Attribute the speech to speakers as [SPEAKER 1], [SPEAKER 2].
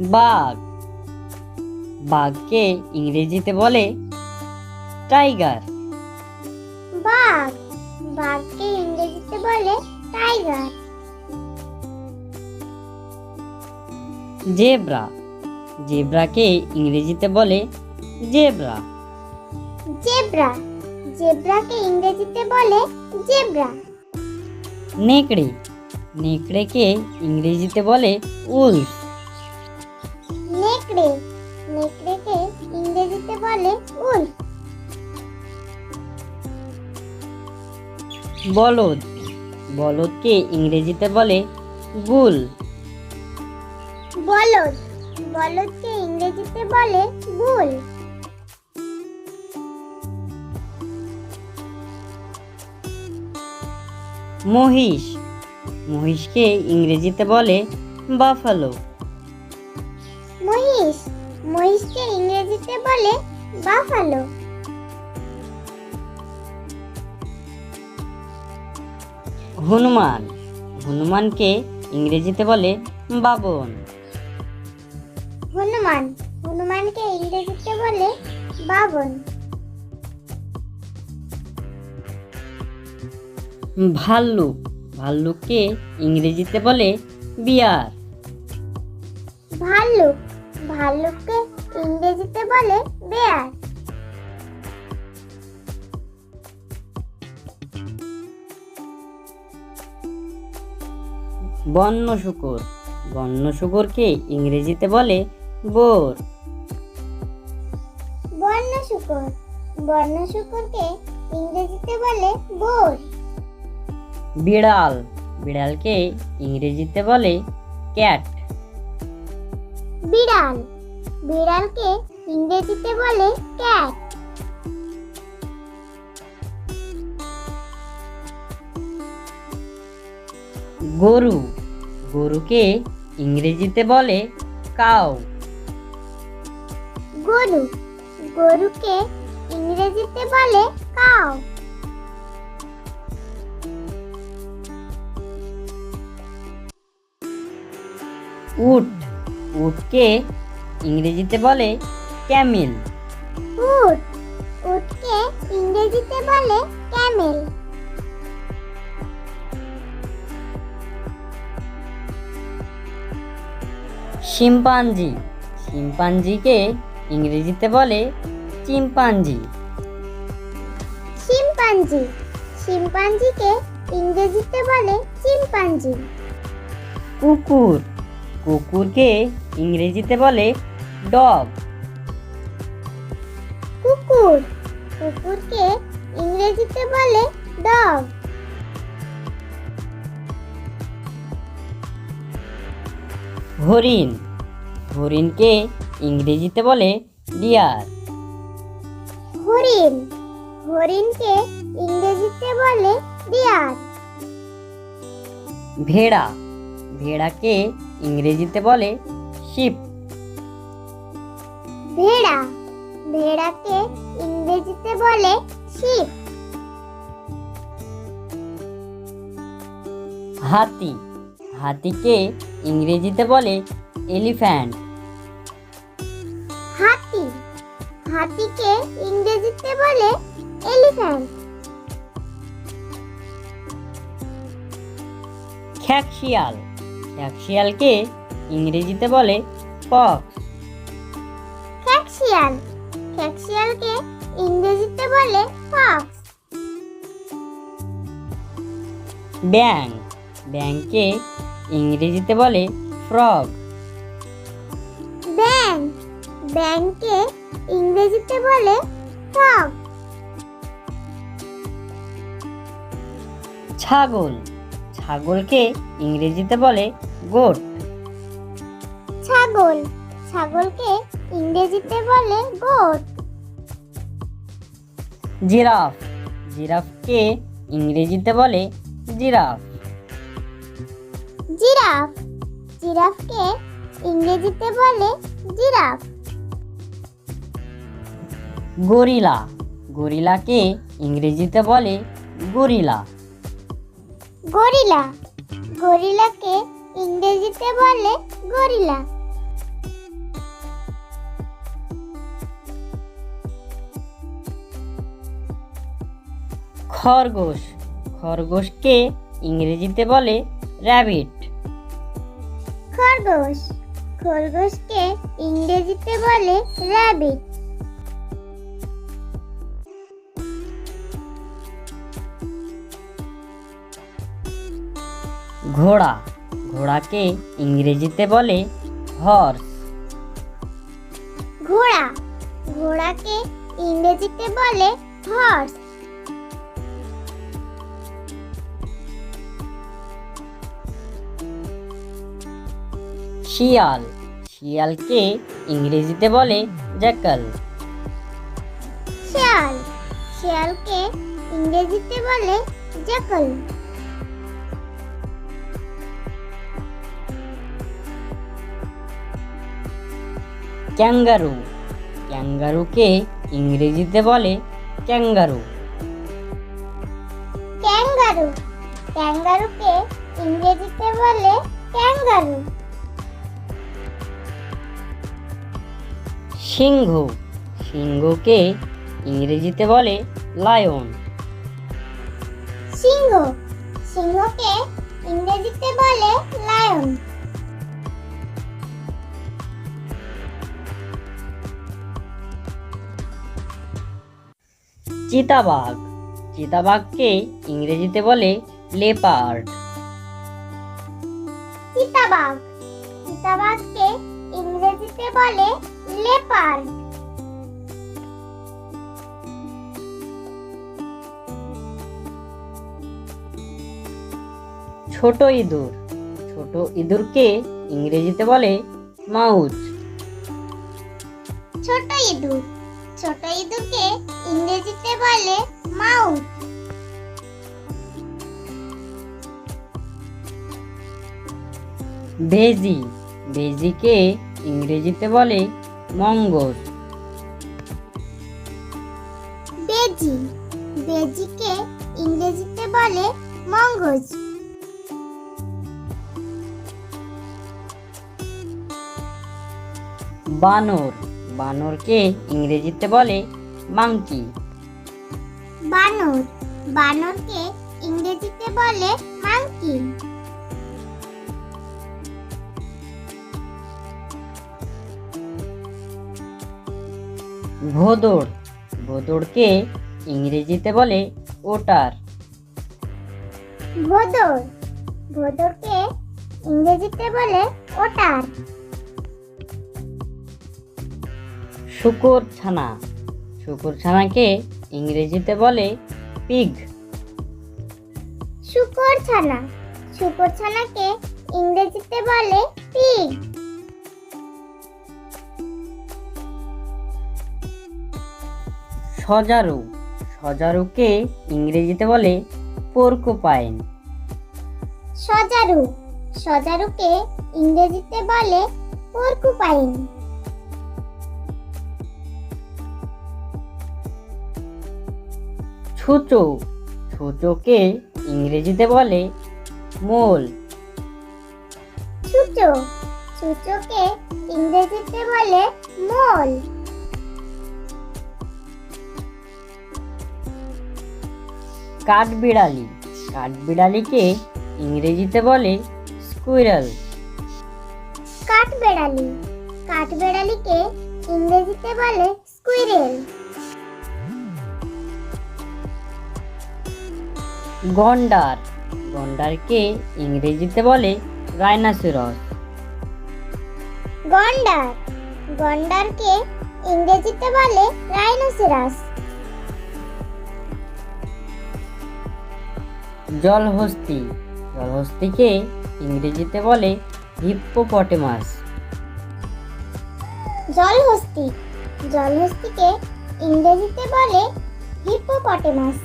[SPEAKER 1] বাঘ। বাঘকে ইংরেজিতে বলে টাইগার
[SPEAKER 2] বাঘ। বাঘকে ইংরেজিতে বলে টাইগার
[SPEAKER 1] জেব্রা। জেব্রাকে ইংরেজিতে বলে জেব্রা।
[SPEAKER 2] জেব্রা। জেব্রাকে ইংরেজিতে বলে জেব্রা।
[SPEAKER 1] নেকড়ে। নেকড়েকে ইংরেজিতে বলে উলফ।
[SPEAKER 2] নেকড়ে। নেকড়েকে ইংরেজিতে বলে উল্ফ
[SPEAKER 1] বলদ। বলদকে ইংরেজিতে বলে গুল।
[SPEAKER 2] বলদ। বলদকে ইংরেজিতে বলে বুল
[SPEAKER 1] মহিষ। মহিষকে ইংরেজিতে বলে বাফালো।
[SPEAKER 2] মহিষকে ইংরেজিতে বলে বাফালো।
[SPEAKER 1] হনুমান। হনুমানকে ইংরেজিতে বলে বাবন।
[SPEAKER 2] হনুমান। হনুমানকে ইংরেজিতে বলে বাবন।
[SPEAKER 1] ভাল্লুক। ভাল্লুককে ইংরেজিতে বলে বিয়ার।
[SPEAKER 2] ভাল্লুক। ভাল্লুককে ইংরেজিতে বলে বেয়ার।
[SPEAKER 1] বন্য শুকুর। বন্য শুকুরকে ইংরেজিতে বলে বোর।
[SPEAKER 2] বন্য শুকর। বন্য শুকরকে ইংরেজিতে বলে বোর।
[SPEAKER 1] বিড়াল। বিড়ালকে ইংরেজিতে বলে ক্যাট।
[SPEAKER 2] বিড়াল। বিড়ালকে ইংরেজিতে বলে ক্যাট।
[SPEAKER 1] গরু গরুকে ইংরেজিতে বলে কাউ।
[SPEAKER 2] গরু গরুকে ইংরেজিতে বলে কাউ।
[SPEAKER 1] উট উটকে ইংরেজিতে বলে ক্যামেল।
[SPEAKER 2] উট উটকে ইংরেজিতে বলে ক্যামেল।
[SPEAKER 1] শিম্পাঞ্জি। শিম্পাঞ্জিকে ইংরেজিতে বলে চিম্পাঞ্জি।
[SPEAKER 2] শিম্পাঞ্জি শিম্পাঞ্জিকে ইংরেজিতে বলে চিম্পাঞ্জি।
[SPEAKER 1] কুকুর। কুকুরকে ইংরেজিতে বলে ডগ।
[SPEAKER 2] কুকুর। কুকুরকে ইংরেজিতে বলে ডগ।
[SPEAKER 1] হরিণ। হরিণকে ইংরেজিতে বলে ডিয়ার।
[SPEAKER 2] হরিণ। হরিণকে ইংরেজিতে বলে ডিয়ার।
[SPEAKER 1] ভেড়া। ভেড়াকে ইংরেজিতে বলে শিপ
[SPEAKER 2] ভেড়া ভেড়াকে ইংরেজিতে বলে শিপ
[SPEAKER 1] হাতি হাতিকে ইংরেজিতে বলে এলিফ্যান্ট
[SPEAKER 2] হাতি হাতিকে ইংরেজিতে বলে এলিফ্যান্ট
[SPEAKER 1] খ্যাকশিয়াল খ্যাকশিয়ালকে ইংরেজিতে বলে পক্স
[SPEAKER 2] ক্যাকশিয়াল ক্যাকশিয়ালকে ইংরেজিতে বলে ফক্স
[SPEAKER 1] ব্যাং ব্যাংকে ইংরেজিতে বলে ফ্রগ।
[SPEAKER 2] ব্যাং ব্যাংকে ইংরেজিতে বলে ফ্রগ।
[SPEAKER 1] ছাগল। ছাগলকে ইংরেজিতে বলে গোট।
[SPEAKER 2] ছাগল। ছাগলকে ইংরেজিতে বলে গোট।
[SPEAKER 1] জিরাফ। জিরাফকে ইংরেজিতে বলে জিরাফ।
[SPEAKER 2] জিরাফ। জিরাফকে ইংরেজিতে বলে জিরাফ।
[SPEAKER 1] গরিলা। গরিলাকে ইংরেজিতে বলে গরিলা।
[SPEAKER 2] গরিলা। গরিলাকে ইংরেজিতে বলে গরিলা।
[SPEAKER 1] খরগোশ। খরগোশকে ইংরেজিতে বলে র্যাবিট
[SPEAKER 2] খরগোশ। খরগোশকে ইংরেজিতে বলে র্যাবিট
[SPEAKER 1] ঘোড়া। ঘোড়াকে ইংরেজিতে বলে হর্স
[SPEAKER 2] ঘোড়া। ঘোড়াকে ইংরেজিতে বলে হর্স
[SPEAKER 1] শিয়াল। শিয়ালকে ইংরেজিতে বলে জ্যাকাল।
[SPEAKER 2] শিয়াল। শিয়ালকে ইংরেজিতে বলে জ্যাকল।
[SPEAKER 1] ক্যাঙ্গারু। ক্যাঙ্গারুকে ইংরেজিতে বলে ক্যাঙ্গারু।
[SPEAKER 2] ক্যাঙ্গারু। ক্যাঙ্গারুকে ইংরেজিতে বলে ক্যাঙ্গারু।
[SPEAKER 1] সিংহ। সিংহকে ইংরেজিতে বলে লায়ন
[SPEAKER 2] সিংহ। সিংহকে ইংরেজিতে বলে লায়ন
[SPEAKER 1] চিতাবাঘ। চিতাবাঘকে ইংরেজিতে বলে লেপার্ড
[SPEAKER 2] চিতাবাঘ। চিতাবাঘকে ইংরেজিতে বলে লেপার্ড
[SPEAKER 1] ছোট ইঁদুর। ছোট ইঁদুরকে ইংরেজিতে বলে মাউস
[SPEAKER 2] ছোট ইঁদুর। ছোট ইঁদুরকে ইংরেজিতে বলে মাউস
[SPEAKER 1] বেজি বেজিকে ইংরেজিতে বলে মঙ্গস
[SPEAKER 2] বেজি। বেজিকে ইংরেজিতে বলে মঙ্গজ
[SPEAKER 1] বানর। বানরকে ইংরেজিতে বলে মাংকি।
[SPEAKER 2] বানর। বানরকে ইংরেজিতে বলে মাংকি।
[SPEAKER 1] ভোদর। ভোদরকে ইংরেজিতে বলে ওটার।
[SPEAKER 2] ভোদর। ভোদরকে ইংরেজিতে বলে ওটার।
[SPEAKER 1] শুকর ছানা শুকর ছানাকে ইংরেজিতে বলে পিগ।
[SPEAKER 2] শুকর ছানা শুকর ছানাকে ইংরেজিতে বলে পিগ।
[SPEAKER 1] সজারু। সজারুকে ইংরেজিতে বলে পোর্কোপাইন
[SPEAKER 2] সজারু। সজারুকে ইংরেজিতে বলে পর্কুপাইন
[SPEAKER 1] ছুচো। ছুচোকে ইংরেজিতে বলে মোল।
[SPEAKER 2] ছুচো। ছুচোকে ইংরেজিতে বলে মোল।
[SPEAKER 1] কাঠবিড়ালি। কাঠবিড়ালিকে ইংরেজিতে বলে স্কুইরাল।
[SPEAKER 2] কাঠবেড়ালি। কাঠবেড়ালিকে ইংরেজিতে বলে স্কুইরেল।
[SPEAKER 1] গন্ডার। গন্ডারকে ইংরেজিতে বলে রাইনাসিরস।
[SPEAKER 2] গন্ডার। গন্ডারকে ইংরেজিতে বলে রাইনোসেরাস।
[SPEAKER 1] জলহস্তি। জলহস্তিকে ইংরেজিতে বলে হিপ্পোপটেমাস।
[SPEAKER 2] জলহস্তি। জলহস্তিকে ইংরেজিতে বলে হিপোপটেমাস